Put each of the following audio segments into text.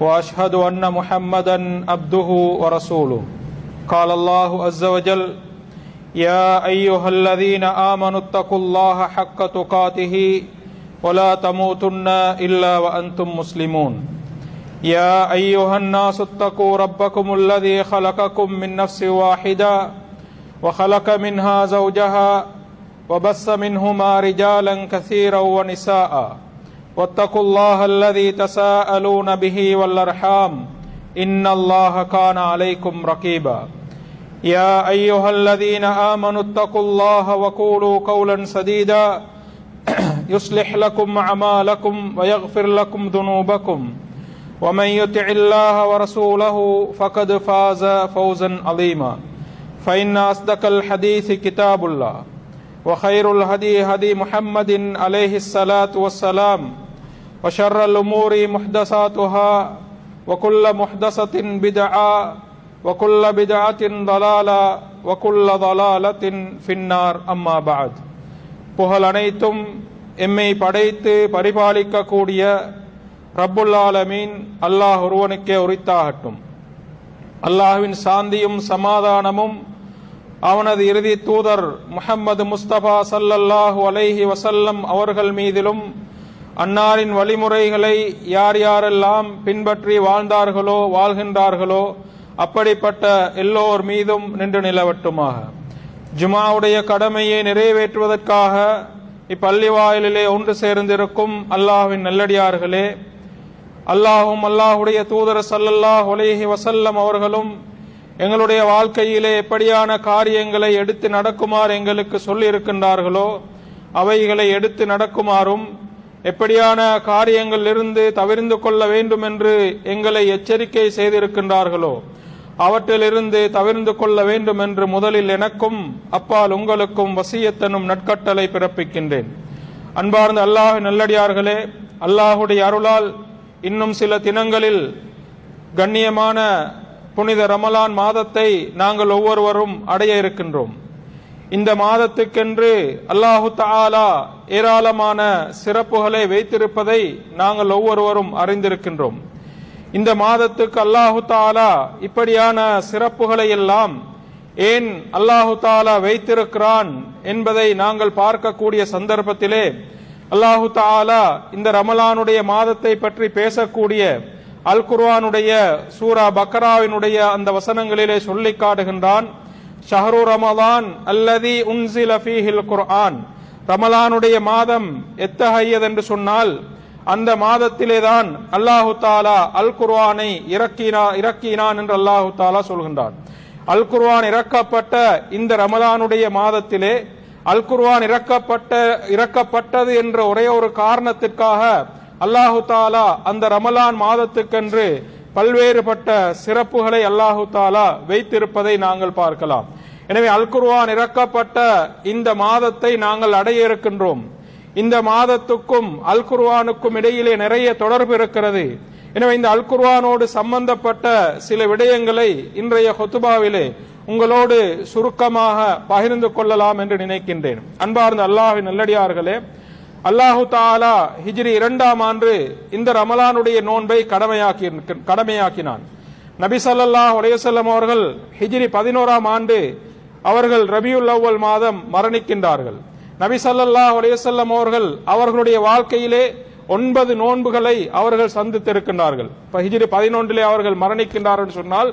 وأشهد أن محمدا عبده ورسوله. قال الله عز وجل يا أيها الذين آمنوا اتقوا الله حق تقاته ولا تموتن إلا وأنتم مسلمون. يا أيها الناس اتقوا ربكم الذي خلقكم من نفس واحدة وخلق منها زوجها وبث منهما رجالا كثيرا ونساء. واتقوا الله الذي تساءلون به والأرحام إن الله كان عليكم رقيبا. يا أيها الذين آمنوا اتقوا الله وقولوا قولا سديدا. يصلح لكم أعمالكم ويغفر لكم ذنوبكم. ومن يطع الله ورسوله فقد فاز فوزا عظيما. فإن أصدق الحديث كتاب الله. وخير الهدي هدي محمد عليه الصلاة والسلام. وشر الأمور محدثاتها وكل محدثة بدعة وكل بدعة ضلالة وكل ضلالة في النار أما بعد புகழ் அனைத்தும் எம்மை படைத்து பரிபாலிக்கக்கூடிய ரப்புல் ஆலமீன் அல்லாஹ் ஒருவனுக்கே உரித்தாகட்டும் அல்லாஹ்வின் சாந்தியும் சமாதானமும் அவனது இறுதி தூதர் முஹம்மது முஸ்தபா சல்லல்லாஹு அலைஹி வசல்லம் அவர்கள் மீதிலும் அன்னாரின் வழிமுறைகளை யார் யாரெல்லாம் பின்பற்றி வாழ்ந்தார்களோ வாழ்கின்றார்களோ அப்படிப்பட்ட எல்லோர் மீதும் நின்று நிலவட்டுமாக. ஜுமாவுடைய கடமையை நிறைவேற்றுவதற்காக இப்பள்ளிவாயிலே ஒன்று சேர்ந்திருக்கும் அல்லாஹ்வின் நல்லடியார்களே அல்லாஹும் அல்லாஹுடைய தூதர் சல்லல்லாஹ் அலைஹி வசல்லம் அவர்களும் எங்களுடைய வாழ்க்கையிலே எப்படியான காரியங்களை எடுத்து நடக்குமாறு எங்களுக்கு சொல்லி இருக்கின்றார்களோ அவைகளை எடுத்து நடக்குமாறும் எப்படியான காரியங்களிலிருந்து தவிர்ந்து கொள்ள வேண்டும் என்று எங்களை எச்சரிக்கை செய்திருக்கின்றார்களோ அவற்றிலிருந்து தவிர்ந்து கொள்ள வேண்டும் என்று முதலில் எனக்கும் அப்பால் உங்களுக்கும் வசியத்தனும் நட்கட்டளை பிறப்பிக்கின்றேன். அன்பார்ந்த அல்லாஹ் நல்லடியார்களே அல்லாஹுடைய அருளால் இன்னும் சில தினங்களில் கண்ணியமான புனித ரமலான் மாதத்தை நாங்கள் ஒவ்வொருவரும் அடைய இருக்கின்றோம். இந்த மாதத்துக்கென்று அல்லாஹு தாலா ஏராளமான சிறப்புகளை வைத்திருப்பதை நாங்கள் ஒவ்வொருவரும் அறிந்திருக்கின்றோம். இந்த மாதத்துக்கு அல்லாஹு தாலா இப்படியான சிறப்புகளை எல்லாம் ஏன் அல்லாஹு தாலா வைத்திருக்கிறான் என்பதை நாங்கள் பார்க்கக்கூடிய சந்தர்ப்பத்திலே அல்லாஹு தாலா இந்த ரமலானுடைய மாதத்தை பற்றி பேசக்கூடிய அல் குர்வானுடைய சூரா பக்கராவினுடைய அந்த வசனங்களிலே சொல்லி காட்டுகின்றான். ஷஹரு ரமலான் அல்லதி உன்சில ஃபீஹில் குர்ஆன். ரமலானுடைய மாதம் எத்தகையது என்று சொன்னால் அந்த மாதத்திலே தான் அல்லாஹு தாலா அல் குர்ஆனை இறக்கினா இறக்கினான் என்று அல்லாஹு தாலா சொல்கின்றான். அல் குர்ஆன் இறக்கப்பட்ட இந்த ரமலானுடைய மாதத்திலே அல் குர்ஆன் இறக்கப்பட்ட இறக்கப்பட்டது என்ற ஒரே ஒரு காரணத்திற்காக அல்லாஹு தாலா அந்த ரமலான் மாதத்துக்கென்று பல்வேறுபட்ட சிறப்புகளை அல்லாஹு தாலா வைத்திருப்பதை நாங்கள் பார்க்கலாம். எனவே அல்குர்வான் இறக்கப்பட்ட இந்த மாதத்தை நாங்கள் அடைய இருக்கின்றோம் இந்த மாதத்துக்கும் அல்குர்வானுக்கும் இடையிலே நிறைய தொடர்பு இருக்கிறது. எனவே இந்த அல்குர்வானோடு சம்பந்தப்பட்ட சில விடயங்களை இன்றைய ஹொத்துபாவிலே உங்களோடு சுருக்கமாக பகிர்ந்து கொள்ளலாம் என்று நினைக்கின்றேன். அன்பார்ந்த அல்லாஹின் நல்லடியார்களே அல்லாஹு தாலா ஹிஜ்ரி இரண்டாம் ஆண்டு இந்த ரமலானுடைய நோன்பை கடமையாக்கி கடமையாக்கினான். நபி சல்லாஹ் உலகம் அவர்கள் ஹிஜ்ரி பதினோராம் ஆண்டு அவர்கள் ரபியுல் அவ்வல் மாதம் மரணிக்கின்றார்கள். நபி சல்லாஹ் உலகம் அவர்கள் அவர்களுடைய வாழ்க்கையிலே ஒன்பது நோன்புகளை அவர்கள் சந்தித்திருக்கின்றார்கள். இப்போ ஹிஜ்ரி பதினொன்றிலே அவர்கள் மரணிக்கின்றார்கள் சொன்னால்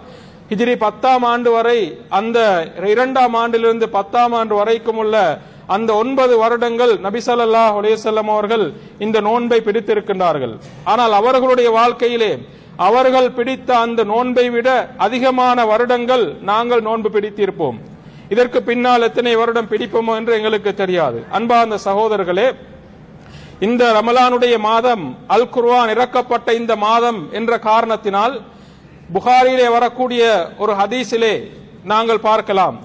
ஹிஜ்ரி பத்தாம் ஆண்டு வரை அந்த இரண்டாம் ஆண்டிலிருந்து பத்தாம் ஆண்டு வரைக்கும் உள்ள அந்த ஒன்பது வருடங்கள் நபிசல்லா உலேசல்லம் அவர்கள் இந்த நோன்பை பிடித்திருக்கின்றார்கள். ஆனால் அவர்களுடைய வாழ்க்கையிலே அவர்கள் பிடித்த அந்த நோன்பை விட அதிகமான வருடங்கள் நாங்கள் நோன்பு பிடித்திருப்போம். இதற்கு பின்னால் எத்தனை வருடம் பிடிப்போமோ என்று எங்களுக்கு தெரியாது. அன்பார்ந்த சகோதரர்களே இந்த ரமலானுடைய மாதம் அல் குர்வான் இறக்கப்பட்ட இந்த மாதம் என்ற காரணத்தினால் புகாரிலே வரக்கூடிய ஒரு ஹதீஸிலே நாங்கள் பார்க்கலாம்.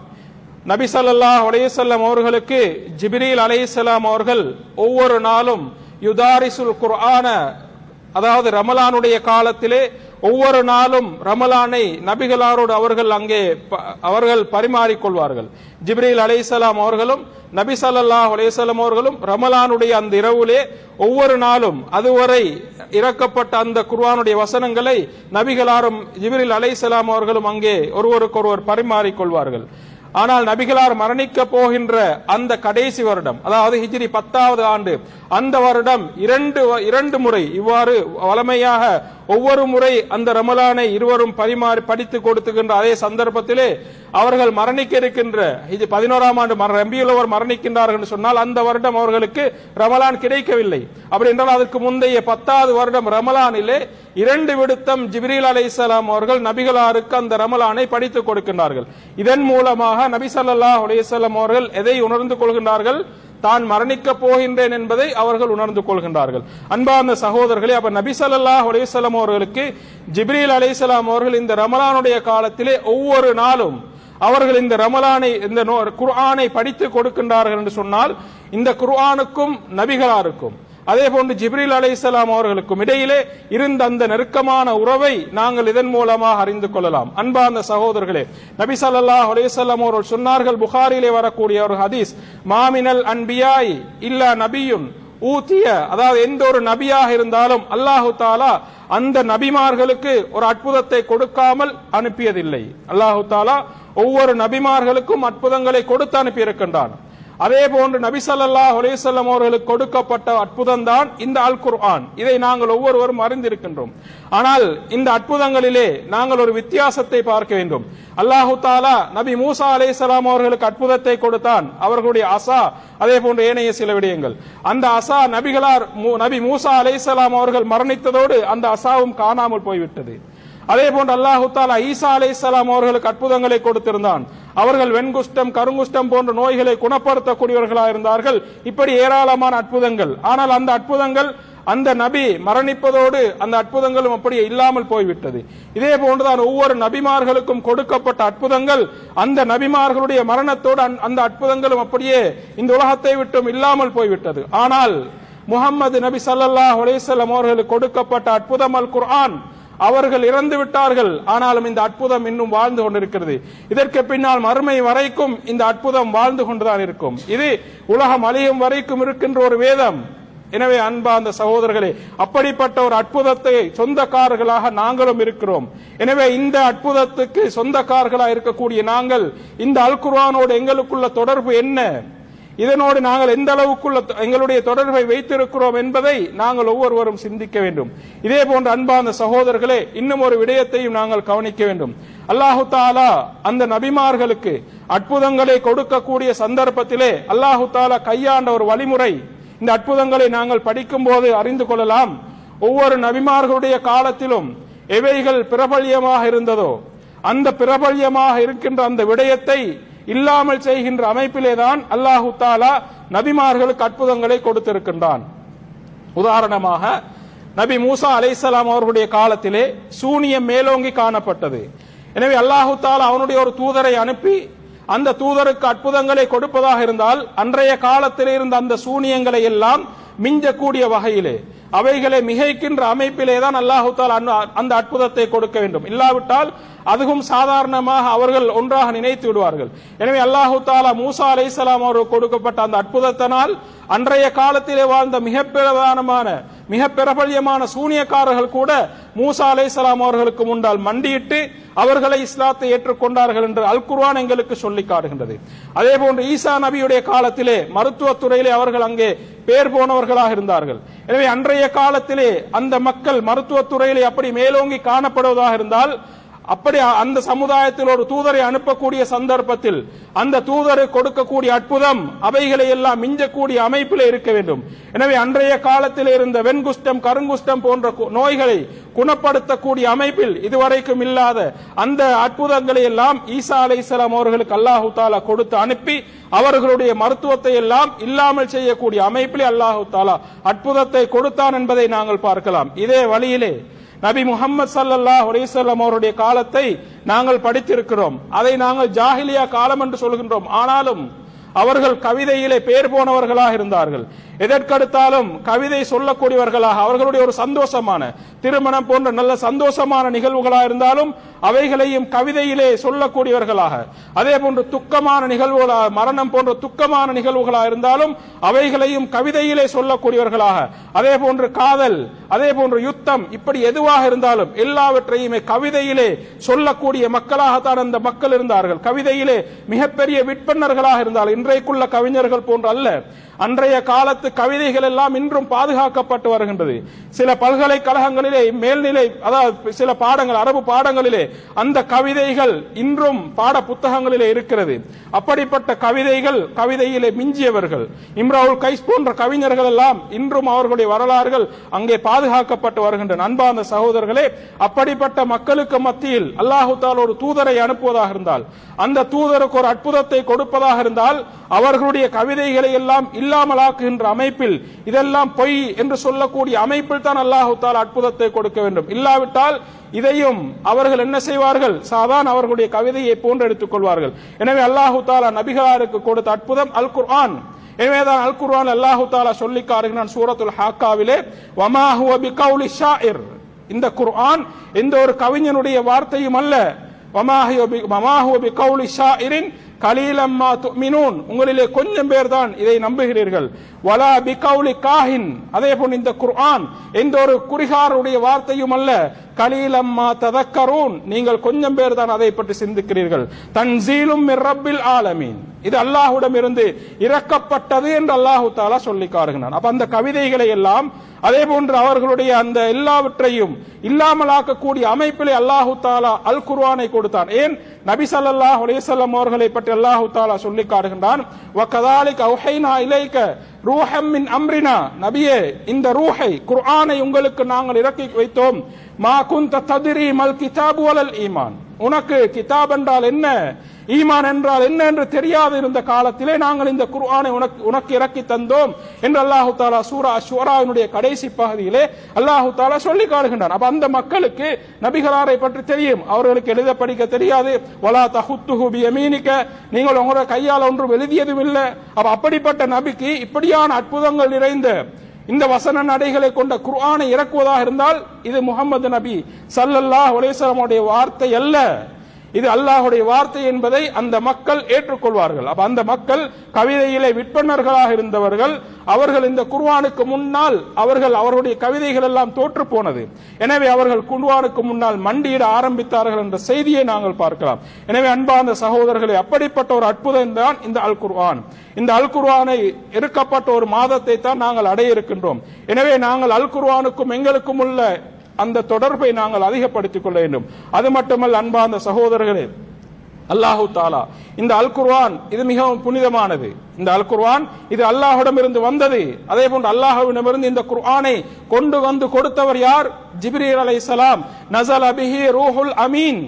நபிசல்லா ஸல்லல்லாஹு அவர்களுக்கு ஜிப்ரீல் அலைஹிஸ்ஸலாம் அவர்கள் ஒவ்வொரு நாளும் யுதாரிசுல் குர்ஆன அதாவது ரமலானுடைய காலத்திலே ஒவ்வொரு நாளும் ரமலானை நபிகளாரோடு அவர்கள் அங்கே ப- அவர்கள் பரிமாறிக்கொள்வார்கள் ஜிப்ரீல் அலைஹிஸ்ஸலாம் அவர்களும் நபி ஸல்லல்லாஹு அலைஹி அவர்களும் ரமலானுடைய அந்த இரவுலே ஒவ்வொரு நாளும் அதுவரை இறக்கப்பட்ட அந்த குர்ஆனுடைய வசனங்களை நபிகளாரும் ஜிப்ரீல் அலைஹிஸ்ஸலாம் அவர்களும் அங்கே ஒருவருக்கொருவர் பரிமாறிக்கொள்வார்கள் ஆனால் நபிகளார் மரணிக்க போகின்ற அந்த கடைசி வருடம் அதாவது ஹிஜ்ரி பத்தாவது ஆண்டு அந்த வருடம் இரண்டு வ- இரண்டு முறை இவ்வாறு வளமையாக ஒவ்வொரு முறை அந்த ரமலானை இருவரும் பரிமாறி படித்து கொடுத்துகின்ற அதே சந்தர்ப்பத்திலே அவர்கள் மரணிக்க இருக்கின்ற இது பதினோராம் ஆண்டு மர- ரபியுலவர் மரணிக்கின்றார்கள் என்று சொன்னால் அந்த வருடம் அவர்களுக்கு ரமலான் கிடைக்கவில்லை. அப்படி என்றால் அதற்கு முந்தைய பத்தாவது வருடம் ரமலானிலே இரண்டு விடுத்தம் ஜிப்ரீல் அலைஹிஸ்ஸலாம் அவர்கள் நபிகளாருக்கு அந்த ரமலானை படித்துக் கொடுக்கின்றார்கள். இதன் மூலமாக நபி சல்லா அலைஹி அவர்கள் எதை உணர்ந்து கொள்கின்றார்கள்? தான் மரணிக்க போகின்றேன் என்பதை அவர்கள் உணர்ந்து கொள்கின்றார்கள். அன்பார்ந்த சகோதரர்களே அப்ப நபி ஸல்லல்லாஹு அவர்களுக்கு ஜிப்ரீல் அலைசலாம் அவர்கள் இந்த ரமலானுடைய காலத்திலே ஒவ்வொரு நாளும் அவர்கள் இந்த ரமலானை இந்த நோ- குர்ஆனை படித்து கொடுக்கின்றார்கள் என்று சொன்னால் இந்த குர்ஆனுக்கும் நபிகளாருக்கும் அதே போன்று ஜிப்ரீல் இஸ்லாம் அவர்களுக்கும் இடையிலே இருந்த அந்த நெருக்கமான உறவை நாங்கள் இதன் மூலமாக அறிந்து கொள்ளலாம். அன்பார்ந்த சகோதரர்களே நபி ஸல்லல்லாஹு அலைஹி அவர்கள் சொன்னார்கள் புகாரிலே வரக்கூடிய ஒரு ஹதீஸ் மாமினல் அன்பியாய் இல்லா நபியுன் ஊத்திய அதாவது எந்த ஒரு நபியாக இருந்தாலும் அல்லாஹு தாலா அந்த நபிமார்களுக்கு ஒரு அற்புதத்தை கொடுக்காமல் அனுப்பியதில்லை. அல்லாஹு தாலா ஒவ்வொரு நபிமார்களுக்கும் அற்புதங்களை கொடுத்து அனுப்பியிருக்கின்றான். அதே போன்று நபி ஸல்லல்லாஹு அவர்களுக்கு கொடுக்கப்பட்ட அற்புதம் தான் இந்த அல் குர்ஆன் இதை நாங்கள் ஒவ்வொருவரும் அறிந்திருக்கின்றோம். ஆனால் இந்த அற்புதங்களிலே நாங்கள் ஒரு வித்தியாசத்தை பார்க்க வேண்டும். அல்லாஹு தாலா நபி மூசா அலைஹிஸ்ஸலாம் அவர்களுக்கு அற்புதத்தை கொடுத்தான். அவர்களுடைய அசா அதே போன்று ஏனைய சில விடயங்கள். அந்த அசா நபிகளார் மூ- நபி மூசா அலேசலாம் அவர்கள் மரணித்ததோடு அந்த அசாவும் காணாமல் போய்விட்டது. அதே போன்று அல்லாஹு தாலா ஈசா அலைஹிஸ்ஸலாம் அவர்களுக்கு அற்புதங்களை கொடுத்திருந்தான். அவர்கள் வெண்குஷ்டம் கருங்குஷ்டம் போன்ற நோய்களை குணப்படுத்தக்கூடியவர்களாக இருந்தார்கள் இப்படி ஏராளமான அற்புதங்கள். ஆனால் அந்த அற்புதங்கள் அந்த நபி மரணிப்பதோடு அந்த அற்புதங்களும் அப்படியே இல்லாமல் போய்விட்டது. இதே போன்றுதான் ஒவ்வொரு நபிமார்களுக்கும் கொடுக்கப்பட்ட அற்புதங்கள் அந்த நபிமார்களுடைய மரணத்தோடு அந்த- அந்த அற்புதங்களும் அப்படியே இந்த உலகத்தை விட்டும் இல்லாமல் போய்விட்டது. ஆனால் முகம்மது நபி சல்லாஹ் அலேசல்லம் அவர்களுக்கு கொடுக்கப்பட்ட அற்புதம் அல் குர்ஆன். அவர்கள் இறந்து விட்டார்கள். ஆனாலும் இந்த அற்புதம் இன்னும் வாழ்ந்து கொண்டிருக்கிறது. இதற்கு பின்னால் மறுமை வரைக்கும் இந்த அற்புதம் வாழ்ந்து கொண்டுதான் இருக்கும். இது உலகம் அழியும் வரைக்கும் இருக்கின்ற ஒரு வேதம். எனவே அன்பா அந்த சகோதரர்களே அப்படிப்பட்ட ஒரு அற்புதத்தை சொந்தக்காரர்களாக நாங்களும் இருக்கிறோம். எனவே இந்த அற்புதத்துக்கு சொந்தக்காரர்களாக இருக்கக்கூடிய நாங்கள் இந்த அல்குர்வானோடு எங்களுக்குள்ள தொடர்பு என்ன? இதனோடு நாங்கள் எந்த அளவுக்குள்ள தொ- எங்களுடைய தொடர்பை வைத்திருக்கிறோம் என்பதை நாங்கள் ஒவ்வொருவரும் சிந்திக்க வேண்டும். இதே போன்ற அன்பார்ந்த சகோதரர்களே இன்னும் ஒரு விடயத்தையும் நாங்கள் கவனிக்க வேண்டும். அல்லாஹு தாலா அந்த நபிமார்களுக்கு அற்புதங்களை கொடுக்கக்கூடிய சந்தர்ப்பத்திலே அல்லாஹு தாலா கையாண்ட ஒரு வழிமுறை. இந்த அற்புதங்களை நாங்கள் படிக்கும் போது அறிந்து கொள்ளலாம். ஒவ்வொரு நபிமார்களுடைய காலத்திலும் எவைகள் பிரபல்யமாக இருந்ததோ அந்த பிரபல்யமாக இருக்கின்ற அந்த விடயத்தை இல்லாமல் செய்கின்ற அமைப்பிலே தான் அல்லாஹு தாலா நபிமார்களுக்கு அற்புதங்களை கொடுத்திருக்கின்றான். உதாரணமாக நபி மூசா அலைசலாம் அவர்களுடைய காலத்திலே சூனியம் மேலோங்கி காணப்பட்டது. எனவே அல்லாஹு தாலா அவனுடைய ஒரு தூதரை அனுப்பி அந்த தூதருக்கு அற்புதங்களை கொடுப்பதாக இருந்தால் அன்றைய காலத்தில் இருந்த அந்த சூனியங்களை எல்லாம் மிஞ்சக்கூடிய வகையிலே அவைகளை மிகைக்கின்ற அமைப்பிலே தான் அல்லாஹு தால் அந்த அற்புதத்தை கொடுக்க வேண்டும். இல்லாவிட்டால் அதுவும் சாதாரணமாக அவர்கள் ஒன்றாக நினைத்து விடுவார்கள். எனவே அல்லாஹு தாலா மூசா சலாம் அவர்கள் கொடுக்கப்பட்ட அந்த அற்புதத்தினால் அன்றைய காலத்திலே வாழ்ந்த மிக பிரதானமான மிக பிரபல்யமான சூனியக்காரர்கள் கூட மூசா அலை இஸ்லாம் அவர்களுக்கு முன்னால் மண்டியிட்டு அவர்களை இஸ்லாத்தை ஏற்றுக்கொண்டார்கள் என்று அல் குர்வான் எங்களுக்கு சொல்லி காட்டுகின்றது. அதே போன்று ஈசா நபியுடைய காலத்திலே மருத்துவத் துறையிலே அவர்கள் அங்கே பேர் போனவர்களாக இருந்தார்கள். எனவே அன்றைய காலத்திலே அந்த மக்கள் மருத்துவத்துறையிலே அப்படி மேலோங்கி காணப்படுவதாக இருந்தால் அப்படி அந்த சமுதாயத்தில் ஒரு தூதரை அனுப்பக்கூடிய சந்தர்ப்பத்தில் அந்த தூதரை கொடுக்கக்கூடிய அற்புதம் அவைகளை எல்லாம் மிஞ்சக்கூடிய அமைப்பில் இருக்க வேண்டும். எனவே அன்றைய காலத்தில் இருந்த வெண்குஷ்டம் கருங்குஷ்டம் போன்ற நோய்களை குணப்படுத்தக்கூடிய அமைப்பில் இதுவரைக்கும் இல்லாத அந்த அற்புதங்களை எல்லாம் ஈசா அலைஹிஸ்ஸலாம் அவர்களுக்கு அல்லாஹு தாலா கொடுத்து அனுப்பி அவர்களுடைய மருத்துவத்தை எல்லாம் இல்லாமல் செய்யக்கூடிய அமைப்பில் அல்லாஹு தாலா அற்புதத்தை கொடுத்தான் என்பதை நாங்கள் பார்க்கலாம். இதே வழியிலே நபி முகமது சல்லல்லாஹ் அலைஹிஸ்ஸலாம் அவருடைய காலத்தை நாங்கள் படித்திருக்கிறோம். அதை நாங்கள் ஜாஹிலியா காலம் என்று சொல்கின்றோம். ஆனாலும் அவர்கள் கவிதையிலே பேர் போனவர்களாக இருந்தார்கள். எதற்கடுத்தாலும் கவிதை சொல்லக்கூடியவர்களாக அவர்களுடைய ஒரு சந்தோஷமான திருமணம் போன்ற நல்ல சந்தோஷமான நிகழ்வுகளாக இருந்தாலும் அவைகளையும் கவிதையிலே சொல்லக்கூடியவர்களாக அதே போன்று துக்கமான நிகழ்வுகளாக மரணம் போன்ற துக்கமான நிகழ்வுகளாக இருந்தாலும் அவைகளையும் கவிதையிலே சொல்லக்கூடியவர்களாக அதே போன்று காதல் அதே போன்று யுத்தம் இப்படி எதுவாக இருந்தாலும் எல்லாவற்றையுமே கவிதையிலே சொல்லக்கூடிய மக்களாகத்தான் அந்த மக்கள் இருந்தார்கள். கவிதையிலே மிகப்பெரிய விற்பனர்களாக இருந்தால் இன்றைக்குள்ள கவிஞர்கள் போன்று அல்ல அன்றைய காலத்து கவிதைகள் எல்லாம் இன்றும் பாதுகாக்கப்பட்டு வருகின்றது. சில பல்கலைக்கழகங்களிலே மேல்நிலை அதாவது சில பாடங்கள் அரபு பாடங்களிலே அந்த கவிதைகள் இன்றும் பாட புத்தகங்களிலே இருக்கிறது. அப்படிப்பட்ட கவிதைகள் கவிதையிலே மிஞ்சியவர்கள். இம்ராவுல் கைஸ் போன்ற கவிஞர்கள் எல்லாம் இன்றும் அவர்களுடைய வரலாறுகள் அங்கே பாதுகாக்கப்பட்டு வருகின்றன. அன்பார்ந்த சகோதரர்களே அப்படிப்பட்ட மக்களுக்கு மத்தியில் அல்லாஹு தால் ஒரு தூதரை அனுப்புவதாக இருந்தால் அந்த தூதருக்கு ஒரு அற்புதத்தை கொடுப்பதாக இருந்தால் அவர்களுடைய கவிதைகளை எல்லாம் இல்லாமலாக்குகின்ற அமைப்பில் இதெல்லாம் பொய் என்று சொல்லக்கூடிய அமைப்பில் தான் அல்லாஹு தால் அற்புதத்தை கொடுக்க வேண்டும். இல்லாவிட்டால் இதையும் அவர்கள் என்ன செய்வார்கள்? சாதான் அவர்களுடைய கவிதையை போன்று எடுத்துக் கொள்வார்கள். எனவே அல்லாஹு தாலா நபிகளாருக்கு கொடுத்த அற்புதம் அல் குர்ஆன் எனவேதான் அல் குர்ஆன் அல்லாஹு தாலா சொல்லி காருகிறான் சூரத்துல் ஹாக்காவிலே வமா பிகௌலி ஷாயிர் இந்த குர்ஆன் எந்த ஒரு கவிஞனுடைய வார்த்தையும் அல்ல. வமா பிகௌலி ஷாயிரின் கலீலம்மா துமினூன். உங்களிலே கொஞ்சம் பேர் தான் இதை நம்புகிறீர்கள். வலா பிகவுலி காஹின். அதே போல் இந்த குர்ஆன் எந்த ஒரு குறிகாருடைய வார்த்தையும் அல்ல. கலீலம்மா ததக்கரூன். நீங்கள் கொஞ்சம் பேர் தான் அதை பற்றி சிந்திக்கிறீர்கள். தன்சீலும் மிர் ரப்பில் ஆலமீன். இது அல்லாஹுடம் இருந்து இறக்கப்பட்டது என்று அல்லாஹு தாலா சொல்லி காருகிறான் அப்ப அந்த கவிதைகளை எல்லாம் அதே போன்று அவர்களுடைய அந்த எல்லாவற்றையும் இல்லாமலாக்கக்கூடிய அமைப்பிலே அல்லாஹு தாலா அல் குர்ஆனை கொடுத்தான். ஏன்? நபி சல்லாஹ் அலைஹி அவர்களை பற்றி அல்லாஹு தாலா சொல்லி காருகின்றான் வகதாலிக இலைக்க அம்ரினா. நபியே இந்த ரூஹை குர்ஆனை உங்களுக்கு நாங்கள் இறக்கி வைத்தோம். மா குந்த ததிரி மல் கிதாபு அலல் ஈமான். உனக்கு கிதாப் என்றால் என்ன? ஈமான் என்றால் என்ன என்று தெரியாது இருந்த காலத்திலே நாங்கள் இந்த குர்ஆனை உனக்கு உனக்கு இறக்கி தந்தோம் என்று அல்லாஹு தாலா சூரா ஷூராவினுடைய கடைசி பகுதியிலே அல்லாஹு தாலா சொல்லி காடுகின்றான் அப்ப அந்த மக்களுக்கு நபிகளாரை பற்றி தெரியும். அவர்களுக்கு எழுத படிக்க தெரியாது. வலா தஹுத்துஹு பியமீனிக்க நீங்கள் உங்களோட கையால் ஒன்றும் எழுதியதும் இல்லை. அப்ப அப்படிப்பட்ட நபிக்கு இப்படியான அற்புதங்கள் நிறைந்த இந்த வசன நடைகளை கொண்ட குர்ஆனை இறக்குவதாக இருந்தால் இது முகமது நபி சல்லல்லாஹ் அலைஹி வார்த்தை அல்ல. இது அல்லாஹுடைய வார்த்தை என்பதை அந்த மக்கள் ஏற்றுக்கொள்வார்கள். அப்ப அந்த மக்கள் கவிதையிலே விற்பனர்களாக இருந்தவர்கள் அவர்கள் இந்த குர்வானுக்கு முன்னால் அவர்கள் அவருடைய கவிதைகள் எல்லாம் தோற்று போனது. எனவே அவர்கள் குர்வானுக்கு முன்னால் மண்டியிட ஆரம்பித்தார்கள் என்ற செய்தியை நாங்கள் பார்க்கலாம். எனவே அன்பார்ந்த சகோதரர்களை அப்படிப்பட்ட ஒரு அற்புதம் தான் இந்த அல் குர்வான் இந்த அல் குர்வானை இருக்கப்பட்ட ஒரு மாதத்தை தான் நாங்கள் அடைய இருக்கின்றோம். எனவே நாங்கள் அல் குர்வானுக்கும் எங்களுக்கும் உள்ள அந்த தொடர்பை நாங்கள் அதிகப்படுத்திக் கொள்ள வேண்டும். அது மட்டுமல்ல அன்பார்ந்த சகோதரர்களே அல்லாஹு தாலா இந்த அல் குர்வான் இது மிகவும் புனிதமானது. இந்த அல் குர்வான் இது அல்லாஹுடம் இருந்து வந்தது. அதே போன்று அல்லாஹுவிடமிருந்து இந்த குர்ஆனை கொண்டு வந்து கொடுத்தவர் யார்? ஜிப்ரீல் சலாம் நசல் அபிஹி ரூஹுல் அமீன்.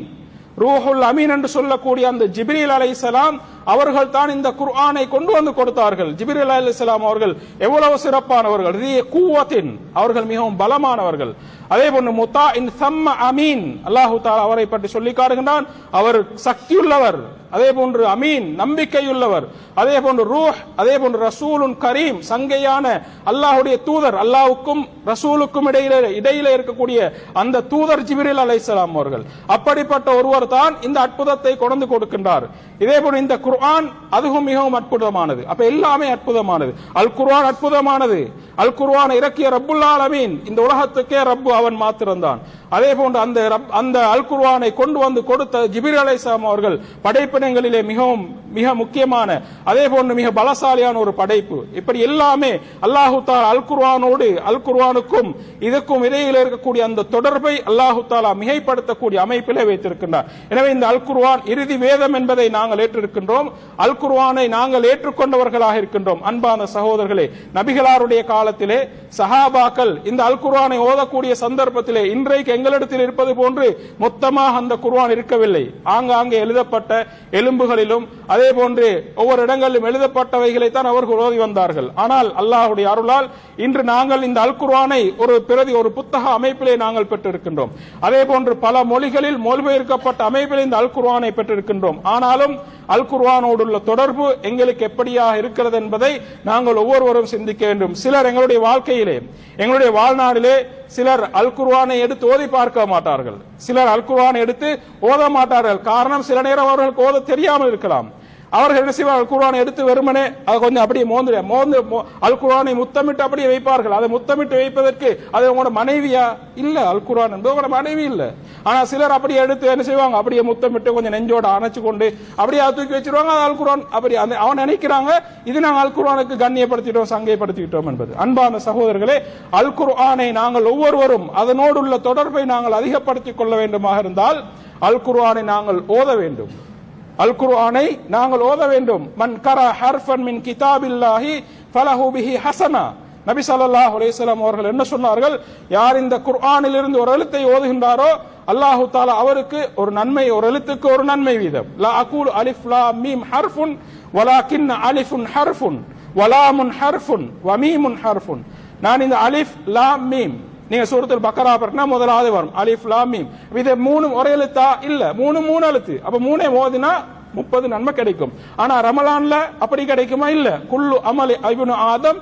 ரூஹுல் அமீன் என்று சொல்லக்கூடிய அந்த ஜிப்ரீல் அலைஹிஸ்ஸலாம் அவர்கள் தான் இந்த குர்ஆனை கொண்டு வந்து கொடுத்தார்கள். ஜிப்ரீல் சலாம் அவர்கள் எவ்வளவு சிறப்பானவர்கள். கூவத்தின். அவர்கள் மிகவும் பலமானவர்கள். அதே போன்று முத்தா இன் சம்ம அமீன். அல்லாஹு தாலா அவரை பற்றி சொல்லி காட்டுகின்றான். அவர் சக்தியுள்ளவர். அதே போன்று அமீன் நம்பிக்கையுள்ளவர். அதே போன்று ரூஹ் அதே போன்று ரசூலுன் கரீம் சங்கையான அல்லாஹுடைய தூதர் அல்லாஹுக்கும் ரசூலுக்கும் இடையில இடையில இருக்கக்கூடிய அந்த தூதர் ஜிபிரில் அலைசலாம் அவர்கள். அப்படிப்பட்ட ஒருவர் தான் இந்த அற்புதத்தை கொண்டு கொடுக்கின்றார். இதே போன்று இந்த குர்ஆன் அதுவும் மிகவும் அற்புதமானது. அப்ப எல்லாமே அற்புதமானது. அல் குர்ஆன் அற்புதமானது. அல் குர்ஆன் இறக்கிய ரப்புல் ஆலமீன். இந்த உலகத்துக்கே ரப்பு அவன் மாத்திரம்தான். அதே போன்று அந்த ரப்- அந்த அல் குர்வானை கொண்டு வந்து கொடுத்த ஜிபிர் அலைசாம் அவர்கள் படைப்பினங்களிலே மிகவும் மிக முக்கியமான அதே போன்று மிக பலசாலியான ஒரு படைப்பு. இப்படி எல்லாமே அல்லாஹு தாலா அல் குர்வானோடு அல் குர்வானுக்கும் இதுக்கும் இடையில் இருக்கக்கூடிய அந்த தொடர்பை அல்லாஹு தாலா மிகைப்படுத்தக்கூடிய அமைப்பிலே வைத்திருக்கின்றார். எனவே இந்த அல் குர்வான் இறுதி வேதம் என்பதை நாங்கள் ஏற்றிருக்கின்றோம். அல் குர்வானை நாங்கள் ஏற்றுக்கொண்டவர்களாக இருக்கின்றோம். அன்பான சகோதரர்களே நபிகளாருடைய காலத்திலே சஹாபாக்கள் இந்த அல் குர்வானை ஓதக்கூடிய சந்தர்ப்பத்திலே இன்றைக்கு எங்களிடத்தில் இருப்பது போன்று மொத்தமாக அந்த குர்வான் இருக்கவில்லை. ஆங்காங்கே எழுதப்பட்ட எலும்புகளிலும் அதே போன்று ஒவ்வொரு இடங்களிலும் எழுதப்பட்டவைகளை தான் அவர்கள் ஓதி வந்தார்கள். ஆனால் அல்லாஹ்வுடைய அருளால் இன்று நாங்கள் இந்த அல் குர்வானை ஒரு பிரதி ஒரு புத்தக அமைப்பிலே நாங்கள் பெற்றிருக்கின்றோம். அதே போன்று பல மொழிகளில் மொழிபெயர்க்கப்பட்ட அமைப்பில் இந்த அல் குர்வானை பெற்றிருக்கின்றோம். ஆனாலும் அல் குர்வானோடுள்ள தொடர்பு எங்களுக்கு எப்படியாக இருக்கிறது என்பதை நாங்கள் ஒவ்வொருவரும் சிந்திக்க வேண்டும். சிலர் எங்களுடைய வாழ்க்கையிலே எங்களுடைய வாழ்நாளிலே சிலர் அல் குர்வானை எடுத்து ஓதி பார்க்க மாட்டார்கள். சிலர் அல் குர்வானை எடுத்து ஓத மாட்டார்கள். காரணம் சில நேரம் அவர்களுக்கு ஓத தெரியாமல் இருக்கலாம். அவர்கள் என்ன செய்வார்கள் அல் குர்ஆனை எடுத்து வெறுமனே அதை கொஞ்சம் அப்படியே மோந்து மோந்து அல் குரானை முத்தமிட்டு அப்படியே வைப்பார்கள். அதை முத்தமிட்டு வைப்பதற்கு அது உங்களோட மனைவியா? இல்ல அல் குர்ஆன் என்பது உங்களோட மனைவி இல்ல. ஆனா சிலர் அப்படியே எடுத்து என்ன செய்வாங்க? அப்படியே முத்தமிட்டு கொஞ்சம் நெஞ்சோட அணைச்சு கொண்டு அப்படியே அதை தூக்கி வச்சிருவாங்க அது அல் குரான் அப்படி அந்த அவன் நினைக்கிறாங்க இது நாங்கள் அல் குர்ஆனுக்கு கண்ணியப்படுத்திட்டோம் சங்கைப்படுத்திட்டோம் என்பது. அன்பான சகோதரர்களே அல் குர்ஆனை நாங்கள் ஒவ்வொருவரும் அதனோடு உள்ள தொடர்பை நாங்கள் அதிகப்படுத்திக் கொள்ள வேண்டுமாக இருந்தால் அல் குர்ஆனை நாங்கள் ஓத வேண்டும். அல் குர்ஆனை நாங்கள் ஓத வேண்டும். மன் கரா ஹர்ஃபன் மின் கிதாபில்லாஹி ஃபலஹு பிஹி ஹசனா. நபி ஸல்லல்லாஹு அலைஹி வஸல்லம் அவர்கள் என்ன சொன்னார்கள்? யார் இந்த குர்ஆனில் இருந்து ஒரு எழுத்தை ஓதுகின்றாரோ அல்லாஹு தாலா அவருக்கு ஒரு நன்மை ஒரு எழுத்துக்கு ஒரு நன்மை வீதம். லா அகூல் அலிஃப் லா மீம் ஹர்ஃபுன் வலாக்கின் அலிஃபுன் ஹர்ஃபுன் வலாமுன் ஹர்ஃபுன் வமீமுன் ஹர்ஃபுன். நான் இந்த அலிஃப் லா மீம் நீங்க சூரத்துல் பக்கரா பார்த்தா முதலாவது வரும். அலிஃப் லாமீம் இது மூணு ஒரே எழுத்தா? இல்ல. மூணு மூணு எழுத்து. அப்ப மூணே ஓதுனா முப்பது நன்மை கிடைக்கும். ஆனா ரமலான்ல அப்படி கிடைக்குமா? இல்ல. குல்லு அமலி இப்னு ஆதம்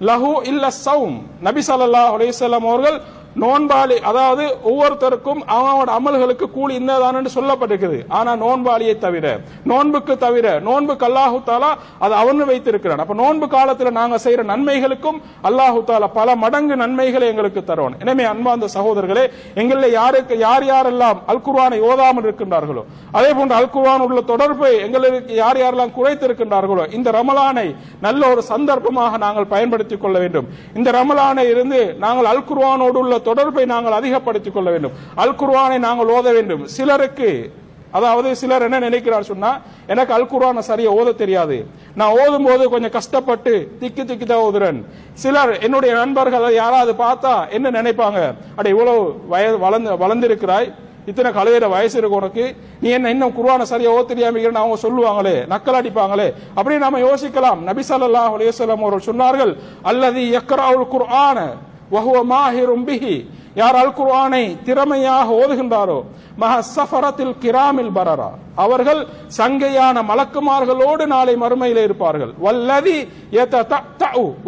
லஹு இல்ல சௌம். நபி சல்லா அலைஹி அவர்கள் நோன்பாளி அதாவது ஒவ்வொருத்தருக்கும் அவனோட அமல்களுக்கு கூலி இன்னதான் என்று சொல்லப்பட்டிருக்குது. ஆனா நோன்பாளியை தவிர நோன்புக்கு தவிர நோன்புக்கு அல்லாஹு தாலா அது அவனு வைத்திருக்கிறான். அப்ப நோன்பு காலத்துல நாங்க செய்யற நன்மைகளுக்கும் அல்லாஹு தாலா பல மடங்கு நன்மைகளை எங்களுக்கு தருவான். எனவே அன்பார்ந்த சகோதரர்களே எங்களில் யாருக்கு யார் யாரெல்லாம் அல்குர்வானை ஓதாமல் இருக்கின்றார்களோ அதே போன்று அல் குர்ஆன் உள்ள தொடர்பை எங்களுக்கு யார் யாரெல்லாம் குறைத்திருக்கின்றார்களோ இந்த ரமலானை நல்ல ஒரு சந்தர்ப்பமாக நாங்கள் பயன்படுத்திக் கொள்ள வேண்டும். இந்த ரமலானை இருந்து நாங்கள் அல் குர்வானோடு உள்ள தொடர்பை நாங்கள் அதிகப்படுத்திக் கொள்ள வேண்டும். அல் குர்வானை நாங்கள் ஓத வேண்டும். சிலருக்கு அதாவது சிலர் என்ன நினைக்கிறார் சொன்னா எனக்கு அல் குர்ஆனை சரியா ஓத தெரியாது. நான் ஓதும் போது கொஞ்சம் கஷ்டப்பட்டு திக்கி திக்கி தான் ஓதுறேன். சிலர் என்னுடைய நண்பர்கள் யாராவது பார்த்தா என்ன நினைப்பாங்க? அட இவ்வளவு வயது வளர்ந்து வளர்ந்திருக்கிறாய். இத்தனை கலையிற வயசு இருக்கு உனக்கு. நீ என்ன இன்னும் குருவான சரியா ஓத தெரியாம இருக்கிறன்னு அவங்க சொல்லுவாங்களே நக்கல் அடிப்பாங்களே. அப்படி நாம யோசிக்கலாம். நபி ஸல்லல்லாஹு அலைஹி அவர்கள் சொன்னார்கள் அல்லது யக்ரவுல் குர்ஆன வஹுவ மாஹிரும் பிஹி. யார் அல் குர்ஆனை திறமையாக ஓதுகின்றாரோ மஹ சஃபரத்தில் கிராமில் பரரா. அவர்கள் சங்கையான மலக்குமார்களோடு நாளை மறுமையில் இருப்பார்கள். வல்லதி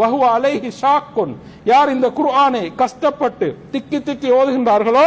வஹுவ அலைஹி ஷாக்குன். யார் இந்த குர்ஆனை கஷ்டப்பட்டு திக்கி திக்கி ஓதுகின்றார்களோ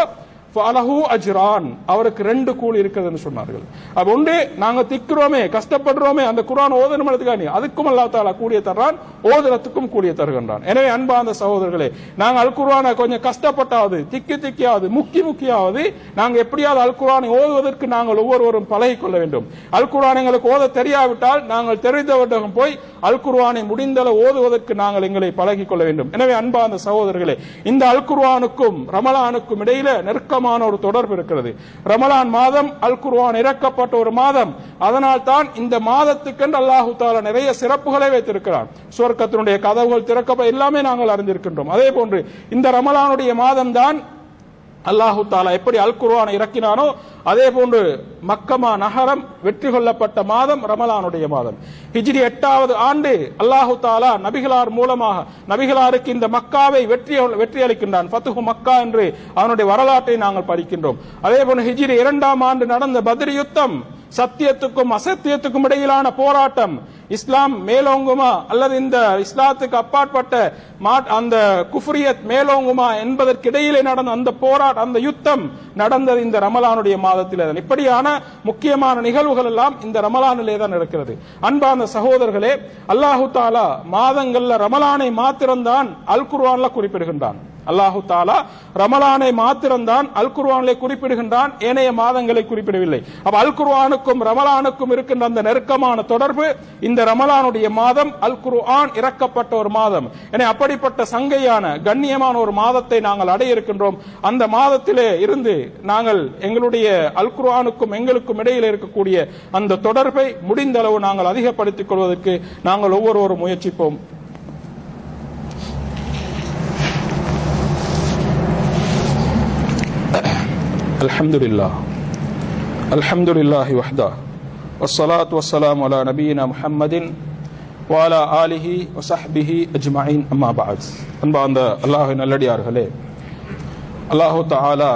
ஃபலஹு அஜ்ரான். அவருக்கு ரெண்டு கூலி இருக்குதுன்னு சொன்னார்கள். அது ஒன்று நாங்க திக்கிறோமே கஷ்டப்படுறோமே அந்த குரான் ஓதணும் எழுதுக்கானி அதுக்கும் அல்லாஹ் தாலா கூலியை தர்றான் ஓதுறதுக்கும் கூலியை தருகின்றான். எனவே அன்பார்ந்த சகோதரர்களே நாங்க அல் குரானை கொஞ்சம் கஷ்டப்பட்டாவது திக்கி திக்கியாவது முக்கி முக்கியாவது நாங்க எப்படியாவது அல் குரானை ஓதுவதற்கு நாங்கள் ஒவ்வொருவரும் பழகி கொள்ள வேண்டும். அல் குரான் எங்களுக்கு ஓத தெரியாவிட்டால் நாங்கள் தெரிந்தவரிடம் போய் அல் குர்வானை முடிந்தளவு ஓதுவதற்கு நாங்கள் எங்களை பழகி கொள்ள வேண்டும். எனவே அன்பார்ந்த சகோதரர்களே இந்த அல் குர்வானுக்கும் ரமலானுக்கும் இடையில நெருக்கம் ஆழமான ஒரு தொடர்பு இருக்கிறது. ரமலான் மாதம் அல் குர்வான் இறக்கப்பட்ட ஒரு மாதம். அதனால் தான் இந்த மாதத்துக்கென்று அல்லாஹு தாலா நிறைய சிறப்புகளை வைத்திருக்கிறான். சுவர்க்கத்தினுடைய கதவுகள் திறக்கப்ப எல்லாமே நாங்கள் அறிந்திருக்கின்றோம். அதே போன்று இந்த ரமலானுடைய மாதம் தான் அல்லாஹு தாலா எப்படி அல் குர்ஆனை இறக்கினானோ அதே போன்று மக்கமா நகரம் வெற்றி கொள்ளப்பட்ட மாதம் ரமலானுடைய மாதம். ஹிஜ்ரி எட்டாவது ஆண்டு அல்லாஹு தாலா நபிகளார் மூலமாக நபிகளாருக்கு இந்த மக்காவை வெற்றி வெற்றி அளிக்கின்றான் ஃபத்துஹு மக்கா என்று அவனுடைய வரலாற்றை நாங்கள் படிக்கின்றோம். அதே போன்று ஹிஜ்ரி இரண்டாம் ஆண்டு நடந்த பத்ரி யுத்தம் சத்தியத்துக்கும் அசத்தியத்துக்கும் இடையிலான போராட்டம் இஸ்லாம் மேலோங்குமா அல்லது இந்த இஸ்லாத்துக்கு அப்பாற்பட்ட அந்த குஃப்ரியத் மேலோங்குமா என்பதற்கிடையிலே நடந்த அந்த போராட்டம் அந்த யுத்தம் நடந்தது இந்த ரமலானுடைய மாதம் மாதத்திலே தான் இப்படியான முக்கியமான நிகழ்வுகள் எல்லாம் இந்த ரமலானிலே தான் நடக்கிறது. அன்பான சகோதரர்களே அல்லாஹு தாலா மாதங்கள்ல ரமலானை மாத்திரம்தான் அல் குர்வான்ல குறிப்பிடுகின்றான். அல்லாஹு தாலா ரமலானை மாத்திரம்தான் அல் குர்ஆனிலே குறிப்பிடுகின்றான். ஏனைய மாதங்களை குறிப்பிடவில்லை. அப்ப அல் குர்வானுக்கும் ரமலானுக்கும் இருக்கின்ற அந்த நெருக்கமான தொடர்பு இந்த ரமலானுடைய மாதம் அல் குர்ஆன் இறக்கப்பட்ட ஒரு மாதம். என அப்படிப்பட்ட சங்கையான கண்ணியமான ஒரு மாதத்தை நாங்கள் அடைய இருக்கின்றோம். அந்த மாதத்திலே இருந்து நாங்கள் எங்களுடைய அல் குர்ஆனுக்கும் எங்களுக்கும் இடையில் இருக்கக்கூடிய அந்த தொடர்பை முடிந்த அளவு நாங்கள் அதிகப்படுத்திக் கொள்வதற்கு நாங்கள் ஒவ்வொருவரும் முயற்சிப்போம். الحمد لله الحمد لله وحده والصلاة والسلام على نبينا محمد وعلى آله وصحبه أجمعين أما بعد அன்பார்ந்த அல்லாஹ் நல்லடியார்களே அல்லாஹு தஆலா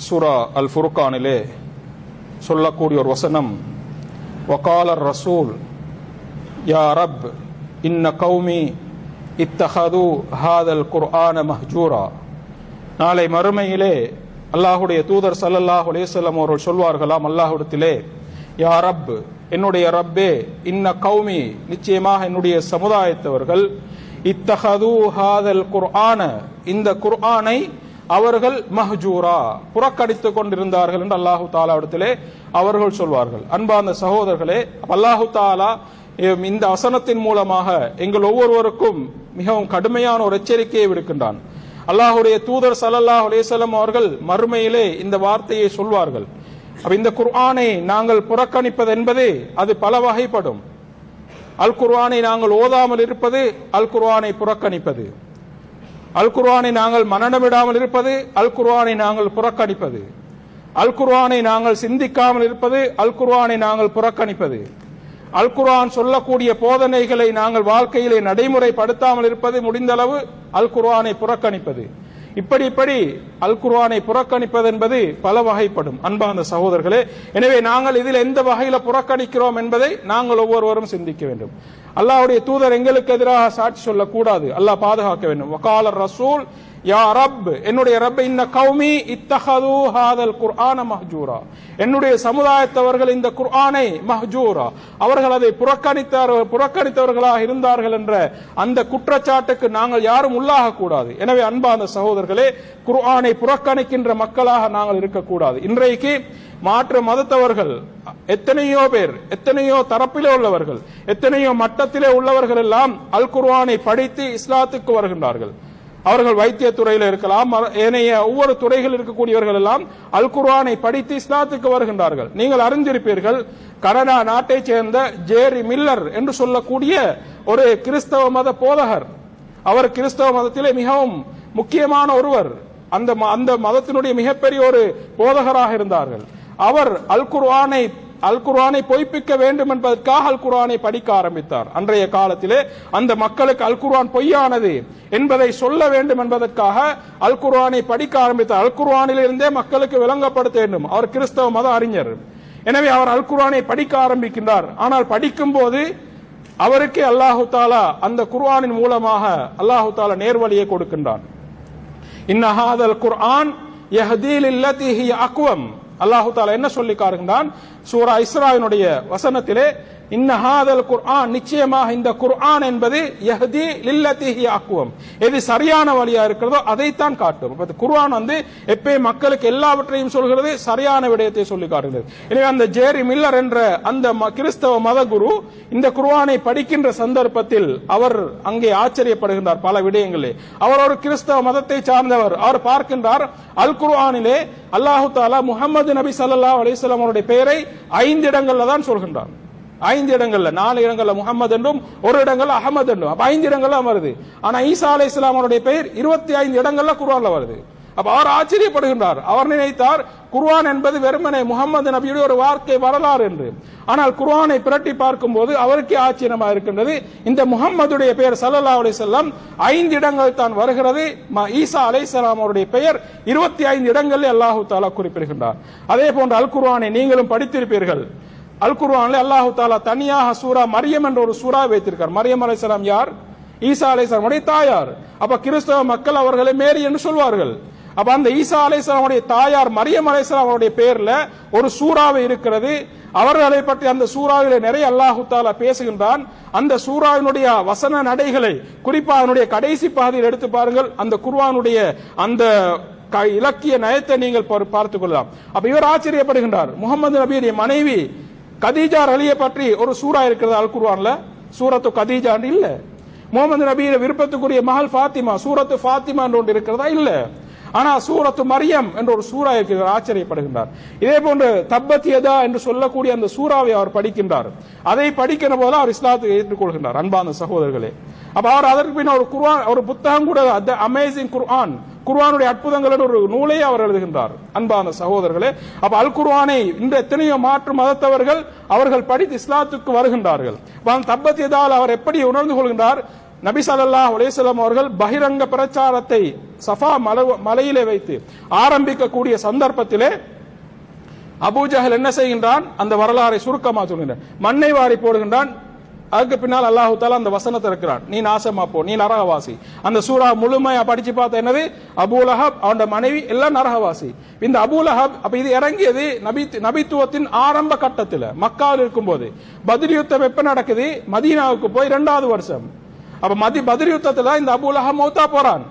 சூரா அல் ஃபுர்கானிலே சொல்லக்கூடிய ஒரு வசனம் வகாலர் ரசூல் யா ரப் இன்ன கௌமி இத்தஹது ஹாதல் குர்ஆன மஹ்ஜூரா நாளை மறுமையிலே அல்லாஹுடைய தூதர் சல்லல்லாஹ் அலேசல்லம் அவர்கள் சொல்வார்களாம் அல்லாஹுடத்திலே யா ரப் என்னுடைய ரப்பே இன்ன கௌமி நிச்சயமாக என்னுடைய சமுதாயத்தவர்கள் இத்தகது ஹாதல் குர்ஆன இந்த குர்ஆனை அவர்கள் மஹ்ஜூரா புறக்கடித்துக் கொண்டிருந்தார்கள் என்று அல்லாஹு தாலாவிடத்திலே அவர்கள் சொல்வார்கள். அன்பார்ந்த சகோதரர்களே அல்லாஹு தாலா இந்த வசனத்தின் மூலமாக எங்கள் ஒவ்வொருவருக்கும் மிகவும் கடுமையான ஒரு எச்சரிக்கையை விடுக்கின்றான். அல்லாஹுடைய தூதர் ஸல்லல்லாஹு அலேசலம் அவர்கள் மறுமையிலே இந்த வார்த்தையை சொல்வார்கள். அப்ப இந்த குர்ஆனை நாங்கள் புறக்கணிப்பது என்பது அது பல வகைப்படும். அல் குர்ஆனை நாங்கள் ஓதாமல் இருப்பது அல் குர்ஆனை புறக்கணிப்பது. அல் குர்ஆனை நாங்கள் மனநமிடாமல் இருப்பது அல் குர்ஆனை நாங்கள் புறக்கணிப்பது. அல் குர்ஆனை நாங்கள் சிந்திக்காமல் இருப்பது அல் குர்ஆனை நாங்கள் புறக்கணிப்பது. அல் குர்ஆன் சொல்லக்கூடிய போதனைகளை நாங்கள் வாழ்க்கையிலே நடைமுறைப்படுத்தாமல் இருப்பது முடிந்தளவு அல்குரானை புறக்கணிப்பது. இப்படி இப்படி அல் குர்வானை புறக்கணிப்பது என்பது பல வகைப்படும் அன்பார்ந்த சகோதரர்களே. எனவே நாங்கள் இதில் எந்த வகையில புறக்கணிக்கிறோம் என்பதை நாங்கள் ஒவ்வொருவரும் சிந்திக்க வேண்டும். அல்லாவுடைய தூதர் எங்களுக்கு எதிராக சாட்சி சொல்லக்கூடாது. அல்லாஹ் பாதுகாக்க வேண்டும். வக்காலர் ரசூல் யா ரப் என்னுடைய ரப் இன்ன கௌமி இத்தஹது ஹாதல் குர்ஆன மஹ்ஜூரா. என்னுடைய சமுதாயத்தவர்கள் இந்த குர்ஆனை மஹ்ஜூரா. அவர்கள் அதை புறக்கணித்தார் புறக்கணித்தவர்களாக இருந்தார்கள் என்ற அந்த குற்றச்சாட்டுக்கு நாங்கள் யாரும் உள்ளாக கூடாது. எனவே அன்பான சகோதரர்களே குர்ஆனை புறக்கணிக்கின்ற மக்களாக நாங்கள் இருக்கக்கூடாது இன்றைக்கு மாற்று மதத்தவர்கள் எத்தனையோ பேர் எத்தனையோ தரப்பிலே உள்ளவர்கள் எத்தனையோ மட்டத்திலே உள்ளவர்கள் எல்லாம் அல் குர்ஆனை படித்து இஸ்லாத்துக்கு வருகின்றார்கள். அவர்கள் வைத்திய துறையில் இருக்கலாம் ஏனைய ஒவ்வொரு துறைகள் இருக்கக்கூடியவர்கள் எல்லாம் அல் குர்ஆனை படித்து இஸ்லாத்துக்கு வருகின்றார்கள். நீங்கள் அறிந்திருப்பீர்கள் கனடா நாட்டைச் சேர்ந்த ஜேரி மில்லர் என்று சொல்லக்கூடிய ஒரு கிறிஸ்தவ மத போதகர். அவர் கிறிஸ்தவ மதத்திலே மிகவும் முக்கியமான ஒருவர். அந்த ம- அந்த மதத்தினுடைய மிகப்பெரிய ஒரு போதகராக இருந்தார்கள். அவர் அல் குர்ஆனை அல் குர்ஆனை பொய்ப்பிக்க வேண்டும் என்பதற்காக அல் குரானை படிக்க ஆரம்பித்தார். அன்றைய காலத்திலே அந்த மக்களுக்கு அல் குர்ஆன் பொய்யானது என்பதை சொல்ல வேண்டும் என்பதற்காக அல் குர்ஆனை படிக்க ஆரம்பித்தார். அல் குர்ஆனிலிருந்தே மக்களுக்கு விளங்கப்படுத்த வேண்டும். அவர் கிறிஸ்தவ மத அறிஞர். எனவே அவர் அல் குரானை படிக்க ஆரம்பிக்கின்றார். ஆனால் படிக்கும் போது அவருக்கே அல்லாஹு தாலா அந்த குர்ஆனின் மூலமாக அல்லாஹு தாலா நேர்வழியை கொடுக்கின்றான். இன்னஹாதல் குர்ஆன் யஹ்தி லில்லதி ஹிய அக்வம். அல்லாஹு தாலா என்ன சொல்லி காருகின்றான் சூரா இஸ்ராயினுடைய வசனத்திலே இன்னஹாதல் குர்ஆன் நிச்சயமாக இந்த குர்ஆன் என்பது யஹதி லில்லத்திஹி ஆக்குவம் எது சரியான வழியா இருக்கிறதோ அதைத்தான் காட்டும். அப்ப குர்ஆன் வந்து எப்பயும் மக்களுக்கு எல்லாவற்றையும் சொல்கிறது சரியான விடயத்தை சொல்லி காட்டுகிறது. எனவே அந்த ஜேரி மில்லர் என்ற அந்த ம- கிறிஸ்தவ மத குரு இந்த குர்ஆனை படிக்கின்ற சந்தர்ப்பத்தில் அவர் அங்கே ஆச்சரியப்படுகின்றார் பல விடயங்களே. அவர் ஒரு கிறிஸ்தவ மதத்தை சார்ந்தவர். அவர் பார்க்கின்றார் அல் குர்ஆனிலே அல்லாஹு தாலா முஹம்மது நபி சல்லா அலிஸ்லாம் அவருடைய பெயரை ஐந்து இடங்கள்ல தான் சொல்கின்றார் ஐந்து இடங்கள்ல நாலு இடங்கள்ல முகமது என்றும் ஒரு இடங்கள்ல அகமது என்றும். அப்ப ஐந்து இடங்கள்ல வருது. ஆனா ஈசா அலை இஸ்லாமனுடைய பெயர் இருபத்தி ஐந்து இடங்கள்ல குர்ஆன்ல வருது. அப்ப அவர் ஆச்சரியப்படுகின்றார். அவர் நினைத்தார் குர்ஆன் என்பது வெறுமனை முகமது நபியுடைய ஒரு வார்த்தை வரலாறு என்று. ஆனால் குர்ஆனை பிரட்டி பார்க்கும்போது அவருக்கே ஆச்சரியமா இருக்கின்றது. இந்த முகம்மதுடைய பெயர் சல்லல்லா அலி செல்லம் ஐந்து இடங்கள் தான் வருகிறது. ம- ஈசா அலைஹிஸ்ஸலாம் அவருடைய பெயர் இருபத்தி ஐந்து இடங்களில் அல்லாஹு தாலா குறிப்பிடுகின்றார். அதே போன்று அல் குர்ஆனை நீங்களும் படித்திருப்பீர்கள். அல் குர்வான்ல அல்லாஹு தாலா தனியாக சூரா மரியம் என்ற ஒரு சூறா வைத்திருக்கார். மரியம் அலைசலாம் யார்? ஈசா அலைஹிஸ்ஸலாம் உடைய தாயார். அப்ப கிறிஸ்தவ மக்கள் அவர்களை மேரி என்று சொல்வார்கள். அப்ப அந்த ஈசா அலைஹிஸ்ஸலாம் உடைய தாயார் மரியம் அலைஹிஸ்ஸலாம் அவருடைய பேர்ல ஒரு சூறாவை இருக்கிறது. அவர்களை பற்றி அந்த சூறாவிலே நிறைய அல்லாஹு தாலா பேசுகின்றான். அந்த சூறாவினுடைய வசன நடைகளை குறிப்பா அதனுடைய கடைசி பாதையில் எடுத்து பாருங்கள். அந்த குர்வானுடைய அந்த க- இலக்கிய நயத்தை நீங்கள் பார்த்துக் கொள்ளலாம். அப்ப இவர் ஆச்சரியப்படுகின்றார். முகமது நபியுடைய மனைவி கதீஜா அலியை பற்றி ஒரு சூறா இருக்கிறது அல் குர்ஆன்ல? சூரத்து கதீஜா இல்ல. முகமது நபியின் விருப்பத்துக்குரிய மகள் ஃபாத்திமா சூரத்து ஃபாத்திமா என்று ஒன்று இருக்கிறதா? இல்ல. ஆனா சூரத்து மரியம் என்ற ஒரு சூறா இருக்கிறார் ஆச்சரியப்படுகின்றார். இதே போன்று தப்பத்தியதா என்று சொல்லக்கூடிய அந்த சூறாவை அவர் படிக்கின்றார். அதை படிக்கிற போது அவர் இஸ்லாத்தை ஏற்றுக்கொள்கின்றார் அன்பான சகோதரர்களே. அப்ப அவர் அதற்கு பின் ஒரு குர்ஆன் ஒரு புத்தகம் கூட அமேசிங் குர்ஆன் குர்வானுடைய அற்புதங்களோட ஒரு நூலை அவர் எழுதுகின்றார். அன்பான சகோதரர்களே அப்ப அல் குர்வானை இந்த எத்தனையோ மாற்று மதத்தவர்கள் அவர்கள் படித்து இஸ்லாத்துக்கு வருகின்றார்கள். தப்பத்தியதால் அவர் எப்படி உணர்ந்து கொள்கின்றார்? நபி ஸல்லல்லாஹு அலைஹி அவர்கள் பகிரங்க பிரச்சாரத்தை சஃபா மலையிலே வைத்து ஆரம்பிக்கக்கூடிய சந்தர்ப்பத்திலே அபூஜஹல் என்ன செய்கின்றான்? அந்த வரலாறை சுருக்கமாக சொல்கின்றான். மண்ணை வாரி போடுகின்றான். அதுக்கு பின்னால் அல்லாஹு தாலா அந்த வசனத்தை இருக்கிறான் நீ நாசமா போ நீ நரகவாசி. அந்த சூரா முழுமையா படிச்சு பார்த்த என்னது? அபூலஹப் அவனோட மனைவி எல்லாம் நரகவாசி. இந்த அபூலஹப் அப்ப இது இறங்கியது நபி நபித்துவத்தின் ஆரம்ப கட்டத்தில் மக்காவில் இருக்கும்போது. பதில் யுத்தம் எப்ப நடக்குது? மதீனாவுக்கு போய் இரண்டாவது வருஷம். அப்ப மதி பதில் யுத்தத்துல இந்த அபூலஹப் மௌத்தா போறான்.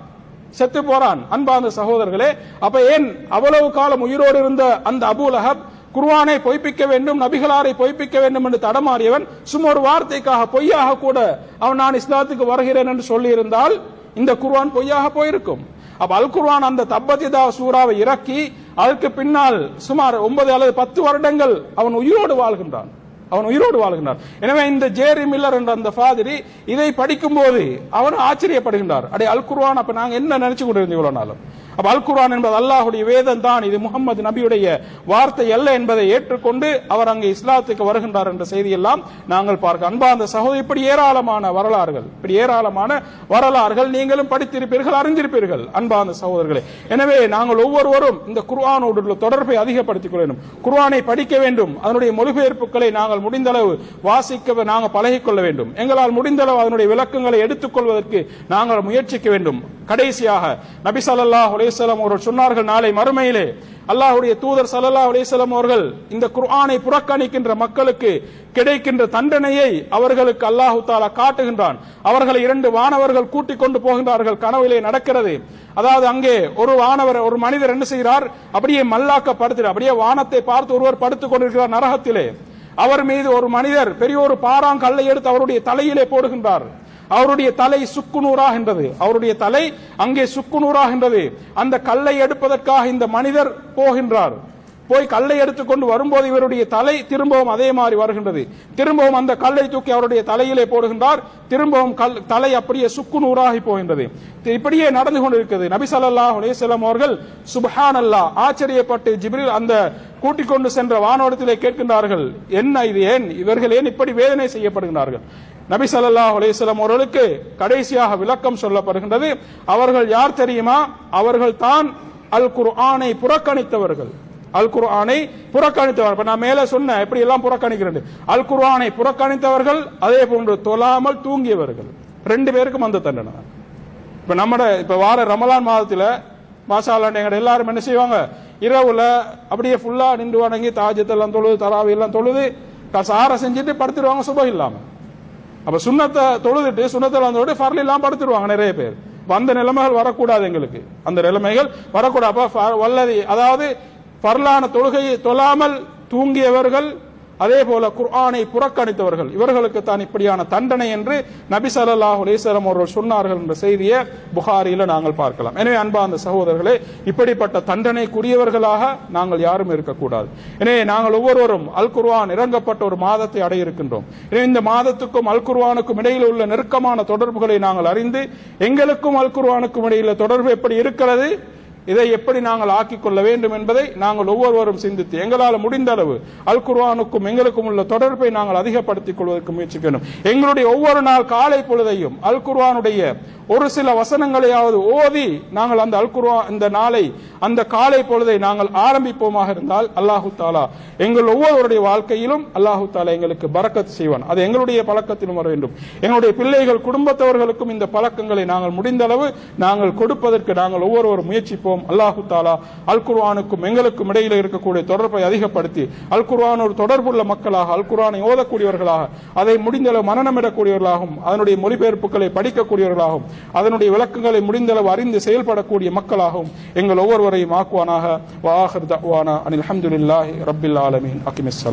செத்து போறான். அன்பார்ந்த சகோதரர்களே அப்ப ஏன் அவ்வளவு காலம் உயிரோடு இருந்த அந்த அபூலஹப் குர்வானை பொய்ப்பிக்க வேண்டும் நபிகளாரை பொய்ப்பிக்க வேண்டும் என்று தடமாறியவன் சும்மா ஒரு வார்த்தைக்காக பொய்யாக கூட அவன் நான் இஸ்லாத்துக்கு வருகிறேன் என்று சொல்லியிருந்தால் இந்த குர்வான் பொய்யாக போயிருக்கும். அப்ப அல் குர்வான் அந்த தப்பதிதா சூறாவை இறக்கி அதற்கு பின்னால் சுமார் ஒன்பது அல்லது பத்து வருடங்கள் அவன் உயிரோடு வாழ்கின்றான். அவன் உயிரோடு வாழ்கின்றான். எனவே இந்த ஜேரி மில்லர் என்ற அந்த ஃபாதிரி இதை படிக்கும்போது அவன் ஆச்சரியப்படுகின்றார். அடே அல் குர்வான் அப்ப நாங்க என்ன நினைச்சு கொண்டிருந்தோம் இவ்வளவு நாளும்? அப்ப அல் குர்ஆன் என்பது அல்லாஹுடைய வேதம் தான். இது முகமது நபியுடைய வார்த்தை அல்ல என்பதை ஏற்றுக்கொண்டு அவர் அங்கே இஸ்லாத்துக்கு வருகின்றார் என்ற செய்தியெல்லாம் நாங்கள் பார்க்க. அன்பார்ந்த சகோதரி இப்படி ஏராளமான வரலாறுகள் இப்படி ஏராளமான வரலாறுகள் நீங்களும் படித்திருப்பீர்கள் அறிந்திருப்பீர்கள் அன்பார்ந்த சகோதரர்களே. எனவே நாங்கள் ஒவ்வொருவரும் இந்த குர்ஆனோடு உள்ள தொடர்பை அதிகப்படுத்திக் கொள்ள வேண்டும் குர்ஆனை படிக்க வேண்டும். அதனுடைய மொழிபெயர்ப்புகளை நாங்கள் முடிந்தளவு வாசிக்க நாங்கள் பழகிக்கொள்ள வேண்டும். எங்களால் முடிந்தளவு அதனுடைய விளக்கங்களை எடுத்துக்கொள்வதற்கு நாங்கள் முயற்சிக்க வேண்டும். கடைசியாக நபி ஸல்லல்லாஹு அலேசலம் அவர்கள் சொன்னார்கள் நாளை மறுமையிலே அல்லாஹுடைய தூதர் ஸல்லல்லாஹு அலேசலம் அவர்கள் இந்த குர்ஆனை புறக்கணிக்கின்ற மக்களுக்கு கிடைக்கின்ற தண்டனையை அவர்களுக்கு அல்லாஹு தாலா காட்டுகின்றான். அவர்களை இரண்டு வானவர்கள் கூட்டிக் கொண்டு போகின்றார்கள். கனவிலே நடக்கிறது. அதாவது அங்கே ஒரு வானவர் ஒரு மனிதர் என்ன செய்கிறார்? அப்படியே மல்லாக்க படுத்துகிறார் அப்படியே வானத்தை பார்த்து ஒருவர் படுத்துக் கொண்டிருக்கிறார் நரகத்திலே. அவர் மீது ஒரு மனிதர் பெரிய ஒரு பாறாங்கல்லை எடுத்து அவருடைய தலையிலே போடுகின்றார். அவருடைய தலை சுக்குநூறாகின்றது அவருடைய தலை அங்கே சுக்குநூறாகின்றது அந்த கல்லை எடுப்பதற்காக இந்த மனிதர் போகின்றார். போய் கல்லை எடுத்துக்கொண்டு வரும்போது இவருடைய தலை திரும்பவும் அதே மாதிரி வருகின்றது. திரும்பவும் அந்த கல்லை தூக்கி அவருடைய தலையிலே போடுகின்றார். திரும்பவும் கல் தலை அப்படியே சுக்குநூறாகி போகின்றது. இப்படியே நடந்து கொண்டிருக்கிறது. நபி சல்லா அலேசலம் அவர்கள் சுபஹான் அல்லா ஆச்சரியப்பட்டு ஜிப்ரில் அந்த கூட்டிக் கொண்டு சென்ற வானோடத்திலே கேட்கின்றார்கள் என்ன இது ஏன்? இவர்கள் ஏன் இப்படி வேதனை செய்யப்படுகிறார்கள் நபி சல்லா அலைஹி அவர்களுக்கு கடைசியாக விளக்கம் சொல்லப்படுகின்றது. அவர்கள் யார் தெரியுமா? அவர்கள் தான் அல் குர்ஆனை புறக்கணித்தவர்கள். அல் குர்ஆனை புறக்கணித்தவர். இப்ப நான் மேல சொன்னேன் எப்படி எல்லாம் புறக்கணிக்கிறேன் அல் குர்ஆனை புறக்கணித்தவர்கள் அதே போன்று தொழாமல் தூங்கியவர்கள். ரெண்டு பேருக்கும் அந்த தண்டனை. இப்ப நம்மட இப்ப வார ரமலான் மாதத்துல மாசாலாண்ட எங்கட எல்லாரும் என்ன செய்வாங்க? இரவுல அப்படியே ஃபுல்லா நின்று வணங்கி தாஜத்தெல்லாம் தொழுது தராவி எல்லாம் தொழுது சாரை செஞ்சுட்டு படுத்துருவாங்க சுபம் இல்லாம. அப்ப சுண்ணத்தை தொழுதுட்டு சுண்ணத்தெல்லாம் தொழுது ஃபர்ல் இல்லாம படுத்துருவாங்க நிறைய பேர். அந்த நிலைமைகள் வரக்கூடாது எங்களுக்கு. அந்த நிலைமைகள் வரக்கூடாது. அப்ப வல்லதி அதாவது பரலான தொழுகையை தொழாமல் தூங்கியவர்கள் அதே போல குர்ஆனை புறக்கணித்தவர்கள். இவர்களுக்கு தான் இப்படியான தண்டனை என்று நபி சல்லாஹ் அலிஸ்லாம் அவர்கள் சொன்னார்கள் என்ற செய்தியை புகாரியில் நாங்கள் பார்க்கலாம். எனவே அன்பார்ந்த சகோதரர்களே இப்படிப்பட்ட தண்டனைக்குரியவர்களாக நாங்கள் யாரும் இருக்கக்கூடாது. எனவே நாங்கள் ஒவ்வொருவரும் அல் குர்வான் இறங்கப்பட்ட ஒரு மாதத்தை அடைய இருக்கின்றோம் எனவே இந்த மாதத்துக்கும் அல் குர்வானுக்கும் இடையில் உள்ள நெருக்கமான தொடர்புகளை நாங்கள் அறிந்து எங்களுக்கும் அல் குர்வானுக்கும் இடையில தொடர்பு எப்படி இருக்கிறது? இதை எப்படி நாங்கள் ஆக்கிக் கொள்ள வேண்டும் என்பதை நாங்கள் ஒவ்வொருவரும் சிந்தித்து எங்களால் முடிந்த அளவு அல் குர்வானுக்கும் எங்களுக்கும் உள்ள தொடர்பை நாங்கள் அதிகப்படுத்திக் கொள்வதற்கு முயற்சிக்கணும். எங்களுடைய ஒவ்வொரு நாள் காலை பொழுதையும் அல் குர்வானுடைய ஒரு சில வசனங்களையாவது ஓதி நாங்கள் அந்த அல் குர்ஆன் இந்த நாளை அந்த காலை பொழுதை நாங்கள் ஆரம்பிப்போமாக இருந்தால் அல்லாஹு தாலா எங்கள் ஒவ்வொருவருடைய வாழ்க்கையிலும் அல்லாஹு தாலா எங்களுக்கு பறக்கத்து செய்வான். அது எங்களுடைய பழக்கத்திலும் வர வேண்டும். எங்களுடைய பிள்ளைகள் குடும்பத்தவர்களுக்கும் இந்த பழக்கங்களை நாங்கள் முடிந்த அளவு நாங்கள் கொடுப்பதற்கு நாங்கள் ஒவ்வொருவரும் முயற்சிப்போம். அல்லாஹு தாலா அல் குர்வானுக்கும் எங்களுக்கும் இடையில இருக்கக்கூடிய தொடர்பை அதிகப்படுத்தி அல் குர்ஆனோடு தொடர்புள்ள மக்களாக அல் குர்வானை ஓதக்கூடியவர்களாக அதை முடிந்தளவு மரணமிடக்கூடியவர்களாகவும் அதனுடைய மொழிபெயர்ப்புகளை படிக்கக்கூடியவர்களாகவும் அதனுடைய விளக்கங்களை முடிந்தளவு அறிந்து செயல்படக்கூடிய மக்களாகவும் எங்கள் ஒவ்வொருவரையும் ஆக்குவானாக. வாஹர் தவானா அனில் அஹமதுல்லாஹி ரபில் ஆலமீன். அகிமிஸ்ஸலாம்